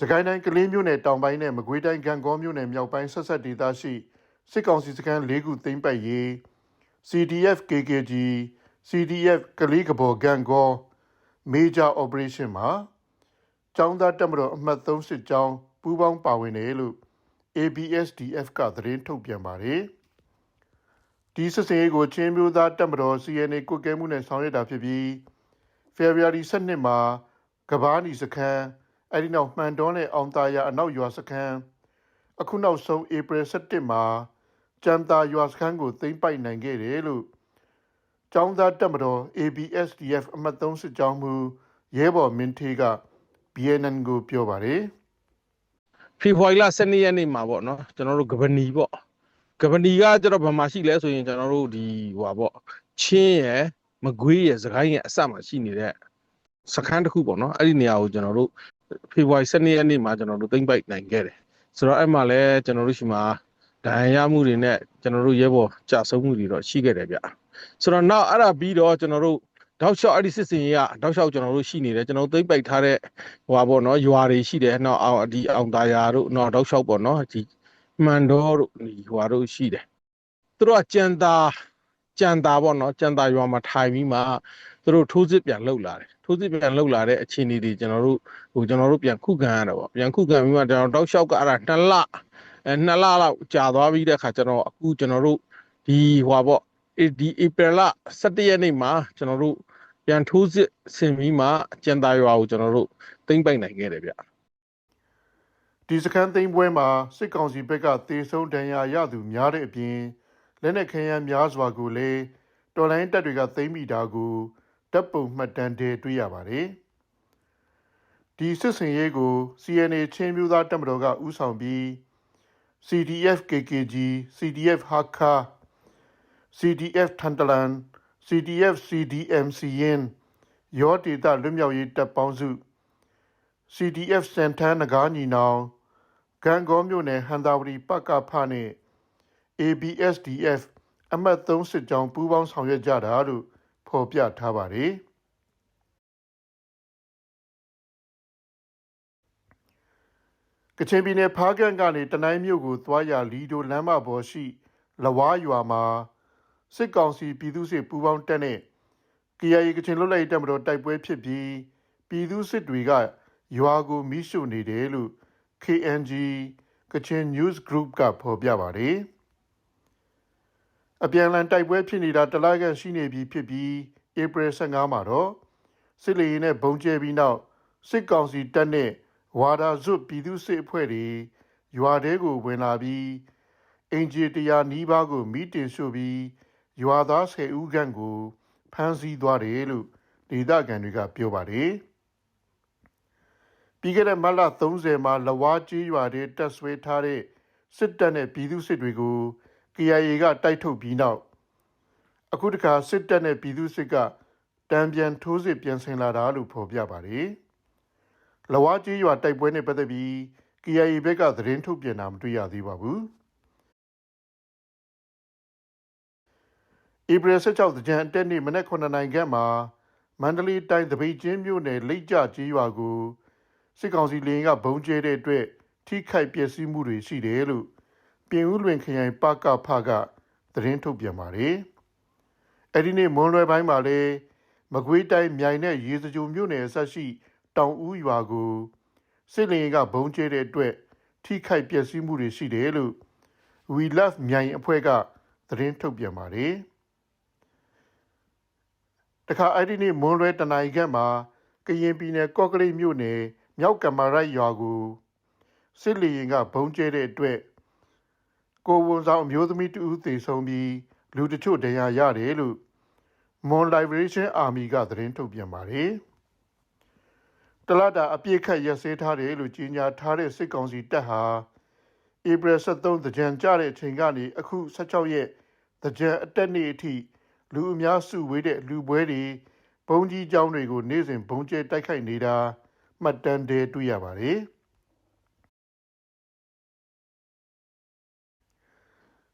စကိုင်းတိုင်းကလေးမြို့နယ်တောင်ပိုင်းနဲ့မကွေးတိုင်းကံကောမြို့နယ်မြောက်ပိုင်းဆက်ဆက်ဒေသရှိစစ်ကောင်စီစခန်း၄ခုသိမ်းပိုက်ရေး CDF KKG CDF ကလေးကဘော်ကံကော Major Operation မှာចောင်းသားတက်မတော်အမှတ်3စစ်ကြောင်းပူးပေါင်းပါဝင်တယ်လို့ ABSDF ကသတင်းထုတ်ပြန်ပါတယ်ဒီစစ်စင်ရေးကိုချင်းမျိုးသားတက်မတော် CNA ကုတ်ကဲမှုနဲ့ဆောင်ရွက်တာဖြစ်ပြီး February 12မှာကဘာနီစခန်း အဲ့ဒီနောက်မှန်တော်နဲ့အောင်သားရအနောက်ရွာစခန်းအခုနောက်ဆုံး April 17မှာကျမ်းသာရွာစခန်းကိုသိမ်းပိုက်နိုင်ခဲ့တယ်လို့ကျောင်းသားတက်မတော် ABSDF အမှတ်3စစ်ကြောင်းမှုရဲဘော်မင်းထေးက BNN ကိုပြောပါတယ်ဖေဖော်ဝါရီလ12ရက်နေ့မှာပေါ့နော်ကျွန်တော်တို့ကပနီပေါ့ကပနီကကျတော့ဘာမှရှိလဲဆိုရင်ကျွန်တော်တို့ဒီဟိုပါပေါ့ချင်းရယ်မကွေးရယ်စကိုင်းရယ်အစမှရှိနေတဲ့စခန်းတစ်ခုပေါ့နော်အဲ့ဒီနေရာကိုကျွန်တော်တို့ ဖေဖော်ဝါရီ12ရက်နေ့မှာကျွန်တော်တို့သိမ့်ပိုက်နိုင်ခဲ့တယ်ဆိုတော့အဲ့မှာလဲကျွန်တော်တို့ရှိမှာဒဏ်ရာရမှုတွေနဲ့ကျွန်တော်တို့ရဲဘော်ကြာဆုံးမှုတွေတော့ရှိခဲ့တယ်ဗျဆိုတော့နောက်အဲ့ဒါပြီးတော့ကျွန်တော်တို့တောက်လျှောက်အဲ့ဒီစစ်စင်ရေးကတောက်လျှောက်ကျွန်တော်တို့ရှိနေတယ်ကျွန်တော်တို့သိမ့်ပိုက်ထားတဲ့ဟိုပါပေါ့နော်ရွာတွေရှိတယ်နောက်အောင်ဒီအောင်သားယာတို့နောက်တောက်လျှောက်ပေါ့နော်ဒီမှန်တော်တို့ဒီဟွာတို့ရှိတယ်သူတို့ကကြံတာကြံတာပေါ့နော်ကြံတာရွာမှာထိုင်ပြီးမှ သူတို့ထိုးစစ်ပြန်လှုပ်လာတယ်ထိုးစစ်ပြန်လှုပ်လာတဲ့အခြေအနေတွေကျွန်တော်တို့ဟိုကျွန်တော်တို့ပြန်ခုခံရတာပေါ့ပြန်ခုခံပြီးမှကျွန်တော်တောက်လျှောက်ကအဲ့ဒါနှစ်လအဲနှစ်လလောက်ကြာသွားပြီးတဲ့အခါကျွန်တော်အခုကျွန်တော်တို့ဒီဟွာပေါ့ဒီဧပြီလ17ရက်နေ့မှာကျွန်တော်တို့ပြန်ထိုးစစ်ဆင်ပြီးမှကြံတာရွာကိုကျွန်တော်တို့သိမ့်ပိုက်နိုင်ခဲ့တယ်ဗျဒီစခန်းသိမ်းပွဲမှာစစ်ကောင်စီဘက်ကတေဆုံးဒဏ်ရာရသူများတဲ့အပြင်လက်နက်ခဲယမ်းများစွာကိုလည်းတော်လိုင်းတပ်တွေကသိမ်းမိတာကို တပ်ပုံမှတ်တမ်းတွေတွေ့ရပါတယ်။ဒီစစ်စင်ရေးကို CNA ချင်းမျိုးသားတပ်မတော်ကဦးဆောင်ပြီး CDF KKG CDF Hakka CDF Tantalan CDF CDM စီရင်ရောဒေတာလွတ်မြောက်ရေးတပ်ပေါင်းစု CDF စန်ထန်းနဂါညီနောင်ဂန်ကောမြို့နယ်ဟန်တာဝတီပကဖနဲ့ ABSDF အမှတ်3စစ်ကြောင်းပူးပေါင်းဆောင်ရွက်ကြတာလို့ ဖော်ပြထားပါတယ်ကချင်ပြည်နယ်ဖားကန်ကနေတနိုင်းမြို့ကိုသွားရလီဒိုလမ်းမပေါ်ရှိလဝါရွာမှာစစ်ကောင်စီပြည်သူ့စစ်ပူးပေါင်းတပ်နဲ့ KIA ကချင်လွတ်လပ်ရေးတပ်မတော်တိုက်ပွဲဖြစ်ပြီးပြည်သူစစ်တွေကရွာကိုမိရှုနေတယ်လို့ KNG ကချင် News Group ကဖော်ပြပါတယ်။ အပြန်အလှန်တိုက်ပွဲဖြစ်နေတာတလခန့်ရှိနေပြီဖြစ်ပြီးဧပြီ15မှာတော့စစ်လေယာဉ်နဲ့ဘုံကျဲပြီးနောက်စစ်ကောင်စီတပ်နဲ့ဝါဒဇွတ်ပြည်သူစစ်အဖွဲ့တွေရွာတဲကိုဝင်လာပြီးအင်ဂျီတရာနီးပါးကိုမိတင်ရှို့ပြီးရွာသား10ဦးခန့်ကိုဖမ်းဆီးသွားတယ်လို့ဒေသခံတွေကပြောပါတယ်။ပြီးခဲ့တဲ့မတ်လ30မှာလဝါကြီးရွာတွေတက်ဆွဲထားတဲ့စစ်တပ်နဲ့ပြည်သူစစ်တွေကို KIA ကတိုက်ထုတ်ပြီးနောက်အခုတခါစစ်တပ်နဲ့ပြည်သူစစ်ကတံပြန်ထိုးစစ်ပြန်ဆင်လာတာလို့ဖော်ပြပါတယ်။လဝါကြီးရွာတိုက်ပွဲနဲ့ပတ်သက်ပြီး KIA ဘက်ကသတင်းထုတ်ပြန်တာမတွေ့ရသေးပါဘူး။ဧပြီ16တကြံအတက်နေ့မနက်9နာရီခန့်မှာမန္တလေးတိုင်းတပိတ်ချင်းမြို့နယ်လိတ်ကြကြီးရွာကိုစစ်ကောင်စီလေရင်ကဘုံကျဲတဲ့အတွက်ထိခိုက်ပျက်စီးမှုတွေရှိတယ်လို့ ပြင်ဦးလွင်ခရိုင်ပကဖကသတင်းထုတ်ပြန်ပါတယ်။အဲဒီနေ့မွန်လွယ်ပိုင်းမှာလည်းမကွေးတိုင်းမြိုင်နဲ့ရေစကြိုမြို့နယ်ဆက်ရှိ တောင်ဦးရွာကိုစစ်လေရင်ကဘုံကျဲတဲ့အတွက်ထိခိုက်ပျက်စီးမှုတွေရှိတယ်လို့ We Love မြိုင်အဖွဲ့ကသတင်းထုတ်ပြန်ပါတယ်။တခါအဲ့ဒီနေ့မွန်လွဲတနိုင်ခန့်မှာကရင်ပြည်နယ်ကော့ကရိတ်မြို့နယ်မြောက်ကမာရိုက်ရွာကိုစစ်လီရင်ကဘုံကျဲတဲ့အတွက် ကိုဝန်ဆောင်အမျိုးသမီးတူဦးသေဆုံးပြီးလူတချို့ဒဏ်ရာရတယ်လို့ Mon Liberation Army ကသတင်းထုတ်ပြန်ပါတယ်။တလတာအပြစ်ခတ်ရက်စဲထားတယ်လို့ကြေညာထားတဲ့စစ်ကောင်စီတပ်ဟာဧပြီ23တကြံကြတဲ့အချိန်ကနေအခု16ရက်တကြံအတက်နေ့အထိလူအများစုဝေးတဲ့လူပွဲတွေဘုံကြီးကျောင်းတွေကိုနေ့စဉ်ဘုံကျဲတိုက်ခိုက်နေတာမှတ်တမ်းတွေတွေ့ရပါတယ်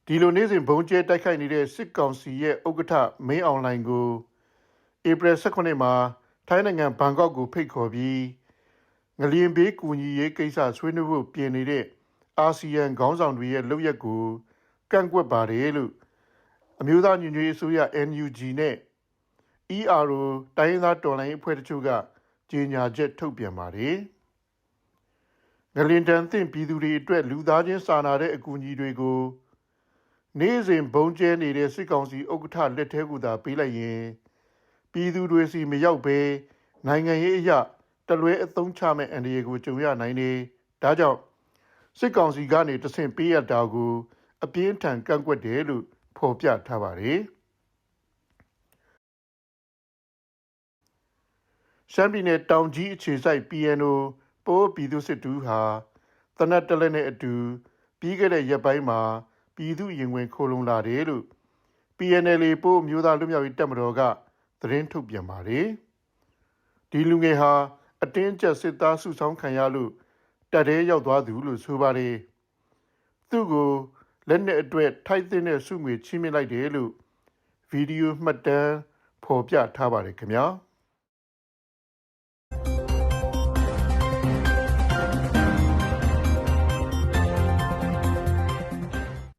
ဒီလိုနေ့စဉ်ဘုံကျဲတိုက်ခိုက်နေတဲ့စစ်ကောင်စီရဲ့ဥက္ကဋ္ဌမင်းအောင်လှိုင်ကိုဧပြီ18မှာထိုင်းနိုင်ငံဘန်ကောက်ကိုဖိတ်ခေါ်ပြီးငလျင်ဘေးကူညီရေးကိစ္စဆွေးနွေးဖို့ပြင်နေတဲ့အာဆီယံခေါင်းဆောင်တွေရဲ့လုပ်ရက်ကိုကန့်ကွက်ပါတယ်လို့အမျိုးသားညီညွတ်ရေးအစိုးရ NUG နဲ့ ERO တိုင်းရင်းသားတော်လှန်ရေးအဖွဲ့တချို့ကကြေညာချက်ထုတ်ပြန်ပါတယ်။ငလင်တန်သင့်ပြည်သူတွေအတွက်လူသားချင်းစာနာတဲ့အကူအညီတွေကို နေ့စဉ်ဘုံကျဲနေတဲ့စစ်ကောင်စီဥက္ကဋ္ဌလက်ထဲကူသာပေးလိုက်ရင်ပြည်သူတွေစီမရောက်ဘဲနိုင်ငံရေးအရာတလွဲအသုံးချမဲ့အန္တရာယ်ကိုကြုံရနိုင်နေဒါကြောင့်စစ်ကောင်စီကနေတဆင့်ပေးရတာကိုအပြင်းထန်ကန့်ကွက်တယ်လို့ဖော်ပြထားပါတယ်ရှမ်းပြည်နယ်တောင်ကြီးအခြေစိုက် PNO ပိုးပြည်သူစစ်တူဟာတနက်တလက်နဲ့အတူပြီးခဲ့တဲ့ရက်ပိုင်းမှာ ပြည်သူရင်ဝင်ခိုလုံလာတယ်လို့ PNL ပို့မျိုးသားလူမျိုးရေးတပ်မတော်ကသတင်းထုတ်ပြန်ပါတယ်။ဒီလူငယ်ဟာအတင်းကျပ်စစ်သားစုဆောင်းခံရလို့တပ်ထဲရောက်သွားသူလို့ဆိုပါတယ်။သူ့ကိုလက်နက်အတွက်ထိုက်တဲ့စုငွေချင်းမြင့်လိုက်တယ်လို့ဗီဒီယိုမှတ်တမ်းဖော်ပြထားပါတယ်ခင်ဗျာ။